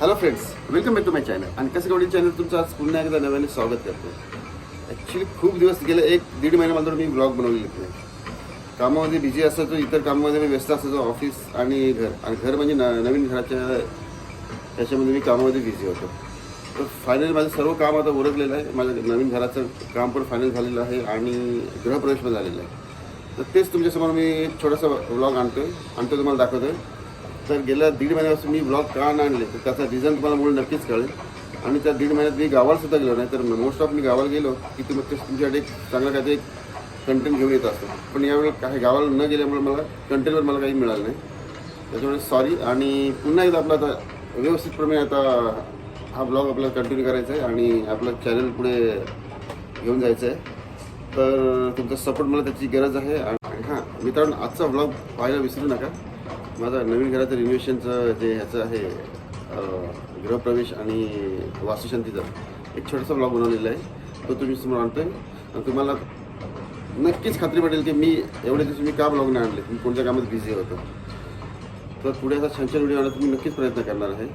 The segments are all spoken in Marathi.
Hello friends welcome back to my channel आणि कसं गवडी चॅनल तुमचं आज पुन्हा एकदा नव्याने स्वागत करतो. ॲक्च्युली खूप दिवस गेले एक दीड महिन्यामध्ये मी ब्लॉग बनवलेले नाही कामामध्ये बिझी असायचो इतर कामामध्ये मी व्यस्त असायचो ऑफिस आणि घर. आणि घर म्हणजे न नवीन घराच्या त्याच्यामध्ये मी कामामध्ये बिझी होतो. तर फायनली माझं सर्व काम आता उरकलेलं आहे. माझं नवीन घराचं काम पण फायनल झालेलं आहे आणि गृहप्रवेश पण झालेला आहे. तर तेच तुमच्यासमोर मी एक छोटासा व्लॉग आणतो आहे आणि तो तुम्हाला दाखवतो आहे तर गेल्या दीड महिन्यापासून मी ब्लॉग का नाही आणले तर त्याचा रिझन तुम्हाला मुळे नक्कीच कळेल. आणि त्या दीड महिन्यात मी गावाला सुद्धा गेलो नाही तर मोस्ट ऑफ मी गावाला गेलो की तुम्ही ते तुमच्याकडे एक चांगला काहीतरी कंटेंट घेऊन येत असतो. पण यावेळेला काही गावाला न गेल्यामुळे मला कंटेंटवर मला काही मिळालं नाही. त्याच्यामुळे सॉरी आणि पुन्हा एकदा आपला आता व्यवस्थितप्रमाणे आता हा ब्लॉग आपल्याला कंटिन्यू करायचा आहे आणि आपलं चॅनल पुढे घेऊन जायचं आहे. तर तुमचा सपोर्ट मला त्याची गरज आहे. आणि हां मित्रांनो आजचा ब्लॉग पाहायला विसरू नका. माझा नवीन घराचं रिनोव्हेशनचं जे ह्याचं आहे गृहप्रवेश आणि वास्तुशांतीचा एक छोटासा ब्लॉग बनवलेला आहे. तो तुम्ही समोर आणतोय. आणि तुम्हाला नक्कीच खात्री पटेल की मी एवढे दिवस मी का ब्लॉग नाही आणले? मी कोणत्या कामात बिझी होतो? तर पुढे असा छान छान व्हिडिओ आणण्याचा तुम्ही नक्कीच प्रयत्न करणार आहे.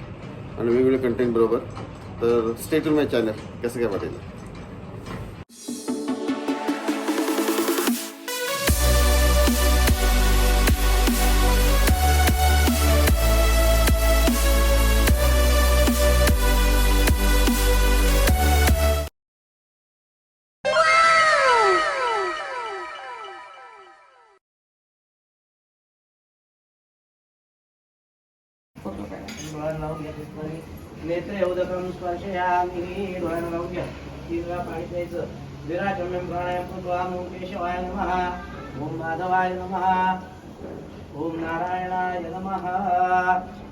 आणि वेगवेगळ्या कंटेंट बरोबर. तर स्टेट माय चॅनल कसं काय वाटेल? उदकम स्पर्शयामी डोळ्याला लावून पाणी द्यायचं विराचम्यम प्राणायाम कृत्वा ओम केशवाय नमः. ओम माधवाय नमः. ओम नारायणाय नमः.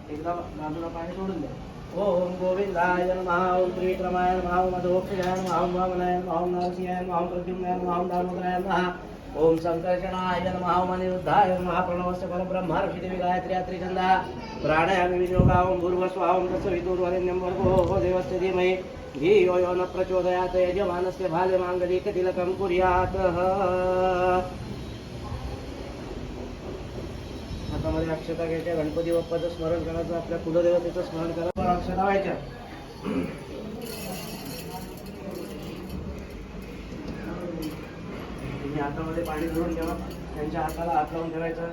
एकदा बाजूला पाणी सोडून द्या. ओम गोविंदाय नमः. ओम त्रिविक्रमाय नमः. ओम अधोक्षयाय नमः. ओम वामनाय नमः. ओम नरसिंहाय नमः. ओम प्रद्युम्नाय नमः. ओम दामोदराय नमः. ओम संकर्षणाय महामनिरुद्धाय महाप्रणवस्य अनिरुद्धाय नमः प्रणवस्य परब्रह्म ऋषिदेवी गायत्री त्रिचंदा प्राणायामि विनियोगा ओम भूर्भुवस्वः ओम तत्सवितुर्वरेण्यं भर्गो हो हो देवस्य धीमहि। धियो यो न प्रचोदयात् यजमानस्य भाल्यमाङ्गलिकतिलकं कुर्यात्। हातामध्ये अक्षता घ्यायच्या गणपती बाप्पाचं स्मरण करायचं आपल्या कुलदेवतेचं स्मरण करायचं. अक्षता व्हायच्या तुम्ही हातामध्ये पाणी भरून ठेवा. त्यांच्या हाताला हात लावून ठेवायचं.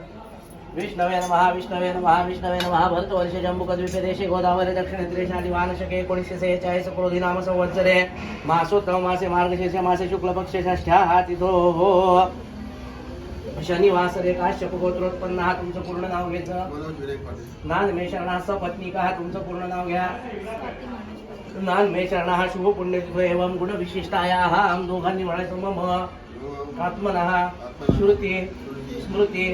विष्णवे नमः विष्णवे नमः विष्णवे नमः. भरतवर्ष जम्बुकद्वीपे देशे गोदावरी दक्षिण शाली वानशके एकोणीसशे सेहेचाळीस क्रोधी नाम संवत्सरे. मासोत्तम मासे मार्गशीर्ष मासे शुक्ल पक्षे षष्ठ्या हा तिथो शनिवासरे काश्यप गोत्रोत्पन्न हा तुमचं पूर्ण नाव घ्यायचं नान मेषरणा सपत्नी का हा तुमचं पूर्ण नाव घ्या. नान मेषरणा हा शुभ पुण्य एवं गुण विशिष्टाया हा आम दोघांनी म्हणायचं मम. आत्मनः श्रुती स्मृती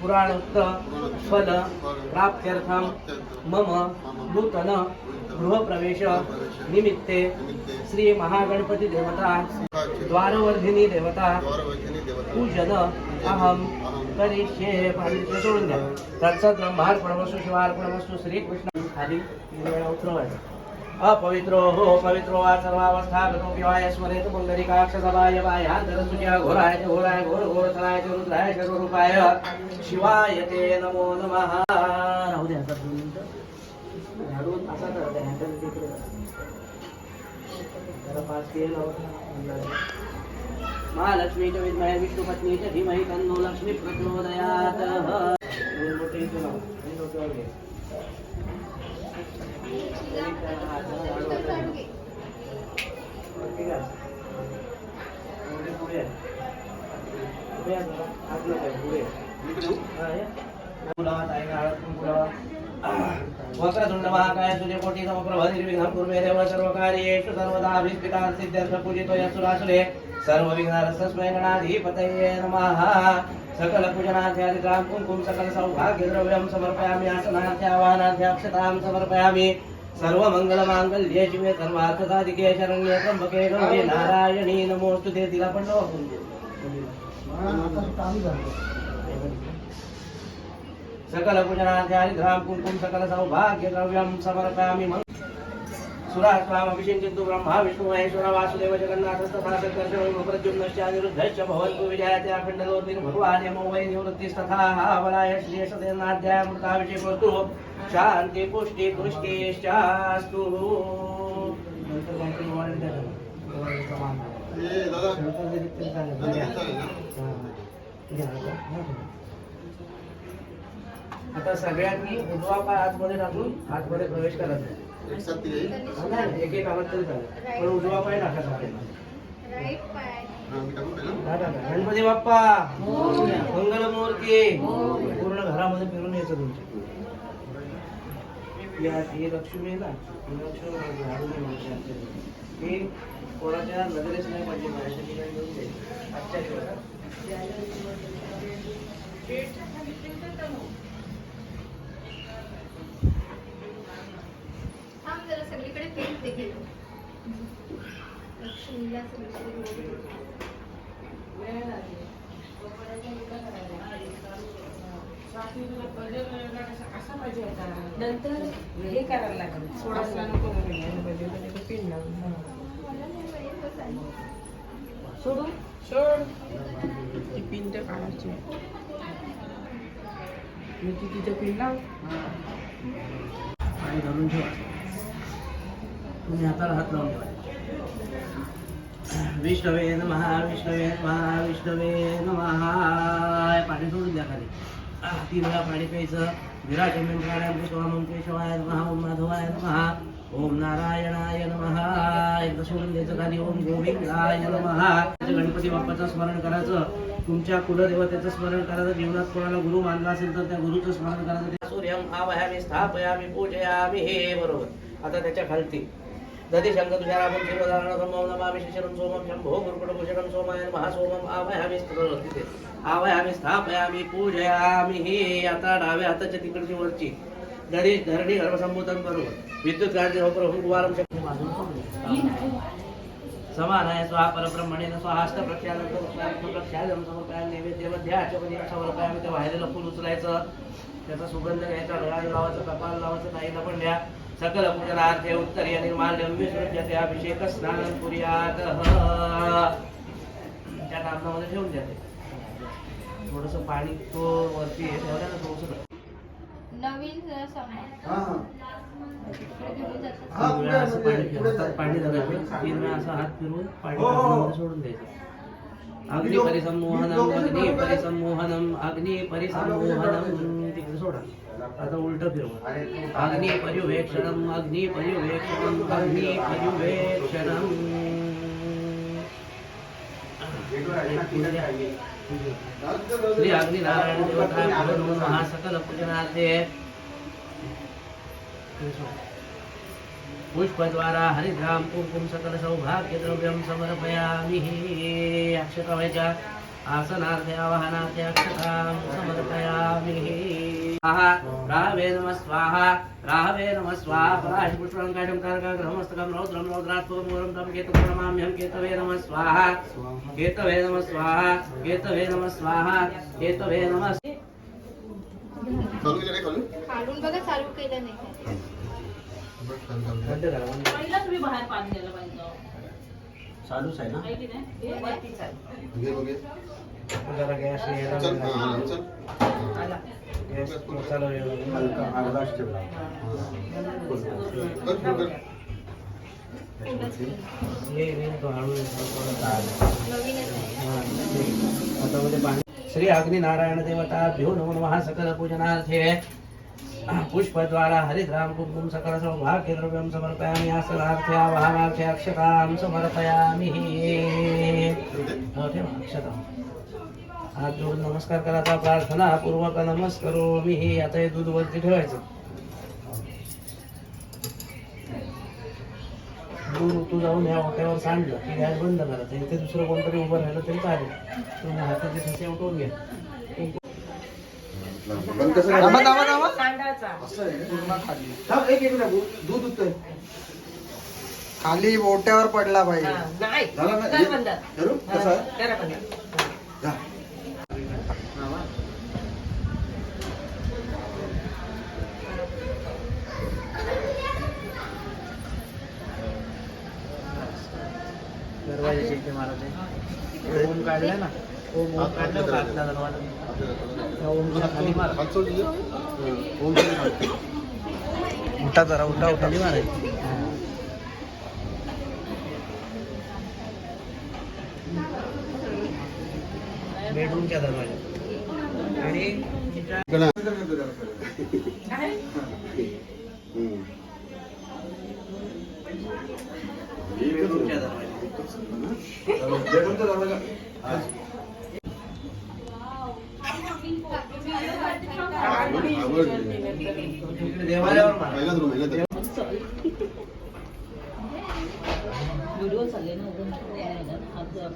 पुराणोक्त फल प्राप्त्यर्थम मम नूतन गृहप्रवेश निमित्ते श्री महागणपती देवता द्वारवर्धिनी देवता पूजन अहम करिष्ये पाणी सोडून द्या तत्सत शिवार्पण वस्तू श्रीकृष्ण। खाली वेळा उतरवायचं अपवित्रो हो पवित्रो वा सर्वावस्था गतोपिवाय स्मरेत पुंडरीकाक्षसभाय वायान्तरसुजा घोराय च घोराय घोर घोरतराय रुद्राय च शिवाय ते नमो नमः। राहू द्या आता दोन मिनिटं. झाडून असा हँडल तिकडे जरा पाच केलं महालक्ष्मी च विद्महे विष्णुपत्नी च धीमहि तन्नो लक्ष्मी प्रचोदयात्। वक्रतुंड महाकाय सूर्य कोटी निर्विघ्नं कुर्मे देव सर्व कार्येषु सर्वदा अभिष्पिता सिद्ध्यर्थ पूजितो यस्सुरासुरे सर्व विघ्नारस्तस्मै नमः। सकल पूजनाध्यादिकां कुंकुम सकल सौभाग्य द्रव्यं समर्पयामि आसनाध्यावानाध्याक्षतां समर्पयामि। सर्वमङ्गलमाङ्गल्ये शिवे सर्वार्थसाधिके शरण्ये त्र्यम्बके गौरी नारायणी। नमोस्तु ते तिला पण सकल पूजनाध्यादिकां कुंकुम सकल सौभाग्य द्रव्यं समर्पयामि। सुरा स्वाम अभिषेचिन्तु ब्रह्मा विष्णु महेश्वर वासुदेव जगन्नाथस्तथा प्रद्युम्नश्च अनिरुद्धश्च भवन्तु विजयाते अखण्डलोर्निर्भगवान् यमो वै निवृत्तिस्तथा बलाय श्रेयसदेनाध्यायमृताभिषेकोऽस्तु शान्ति पुष्टि पुष्टिश्चास्तु आता सगळ्यांनी उजवा पाय आतमध्ये टाकून आतमध्ये प्रवेश करायचा एक साथ तिघे नाही, एक एक आवाज तरी चालेल. पण उजवा पाय टाकायचा हा, मी. गणपती बाप्पा! मंगलमूर्ती! पूर्ण घरामध्ये फिरून यायचं तुमच्या या ही लक्ष्मी आहे ना? ही लक्ष्मी आहे, झाडू नाही म्हणते घरी. ही कोणाच्या नजरेच नाही पाहिजे माझ्या ठिकाणी घेऊन जाईल आजच्या दिवसात थांब जरा सगळीकडे पेंट देखील लक्ष्मीला सगळीकडे नंतर हे करायला लागेल सोडायला नको म्हणून पाहिजे म्हणजे ते पिन लावून हा. मला नाही माहीत कसं आहे. सोडून सोड ती पिन तर काढायची मी ती तिथे पिन लाव आणि धरून ठेवा तुम्ही हाताला हात लावून विष्णवे नमः विष्णवे नमः विष्णवे पाणी सोडून द्या खाली. तीन वेळा पाणी प्यायचं विराट प्राणायाम स्वामं केशवाय महा ओम माधवाय महा ओम नारायणाय नमः. एकदा सोडून द्यायचं खाली. ओम गोविंदाय महा गणपती बाप्पाचं स्मरण करायचं. तुमच्या कुलदेवतेचं स्मरण करायचं. जीवनात कोणाला गुरु मानला असेल तर त्या गुरुचं स्मरण करायचं. ते सूर्यम आवायामी स्थापयामी पूजयामी. हे बरोबर. आता त्याच्या खालती. दधी शंख तुषारापं नमामि शिशिरं सोमं शम्भो गुरुकुटभूषणं सोमाय नमः सोमं आवायामी स्त्र- तिथे आवायामी स्थापयामी पूजयामी हे आता डाव्या हाताच्या तिकडची वरची। धडी धरणी गर्भसंबोधन बरोबर विद्युत गांधी होपर कुवारम शक्ती बाजून सोडली. समानाय स्वाहा परब्रह्मणेन स्वाहास्त प्रक्षालन प्रक्षालन समर्पयाम नैवेद्यमध्ये आचमनी समर्पयाम ते वाहिलेलं फुल उचलायचं। त्याचा सुगंध घ्यायचा डोळ्याला लावायचं कपाल लावायचं ताईला पण द्या। सकल पूजनार्थे उत्तरीय निर्माल्यम विसृज्य ते अभिषेक स्नान कुर्यात त्या नामामध्ये ठेवून द्या ते. थोडस पाणी तो वरती हे ठेवलं ना थोडस नवीन हा, हा. हा, तीन वेळा असं पाणी. पाणी धरायचं तीन वेळा असं हात फिरवून पाणी हो, हो, हो. सोडून द्यायचं. अग्नि परिसंमोहनम अग्नि परिसंमोहनम अग्नि परिसंमोहनम तिकडे सोडा. आता उलट फिरवा. अग्नि पर्यवेक्षणम अग्नि पर्यवेक्षणम अग्नि पर्यवेक्षणम श्री अग्नि नारायण देवता महासकल पूजनार्थे पुष्पद्वारा हरिद्राम कुंकुम सकल सौभाग्य द्रव्यम समर्पयामि अक्षतवैच्या आसनार्थे आवाहनार्थे अक्षतां समर्पयामि स्वाहा नमः स्वाहा राहवे नमः स्वाहा पराशि पुष्पं काशं कारकाग्रहमस्तकं रौद्रं रौद्रात्मकं मूलं तं केतुं प्रणमाम्यहं केतवे नमः स्वाहा। केतवे नमः स्वाहा केतवे नमः स्वाहा केतवे नमः। बघा चालू केलं नाही. पहिला तुम्ही बाहेर पाणी द्यायला पाहिजे. चालूच आहे ना घे, बघ. जरा गॅस चल, हा. चल. गॅस मसाला. कर, कर, कर. श्री अग्नि नारायण देवता भ्यो नमो नमः सकल पूजनार्थे पुष्पद्वारा हरिद्राम कुंकुम सकल सौभाग्य द्रव्यम समर्पयामि आसनार्थे आवाहनार्थे अक्षतां समर्पयामि। हो, ठेवा, अक्षता हात जोडून नमस्कार करायचा प्रार्थना पूर्वक नमस्करोमी। आता हे दूध वरती ठेवायचं। दूध तू जाऊन या ओट्यावर सांडलं की गॅस बंद करायचं इथे दुसरं कोणतरी उभं राहिलं तरी चालेल. तुम्ही हाताचे ठसे उठवून घ्या. खाली. थांब एक एक दूध खाली पडला पाहिजे नाही. झालं ना? हे- ओम ना. ओम काढलं, दरवाजा. ओमच्या खाली मार उठा जरा उठा उठा. खाली मारायची बेडरूमच्या दरवाजा? आणि बेडरूमच्या दरवाजा. व्हिडिओ चालले ना उघडून हात जाऊ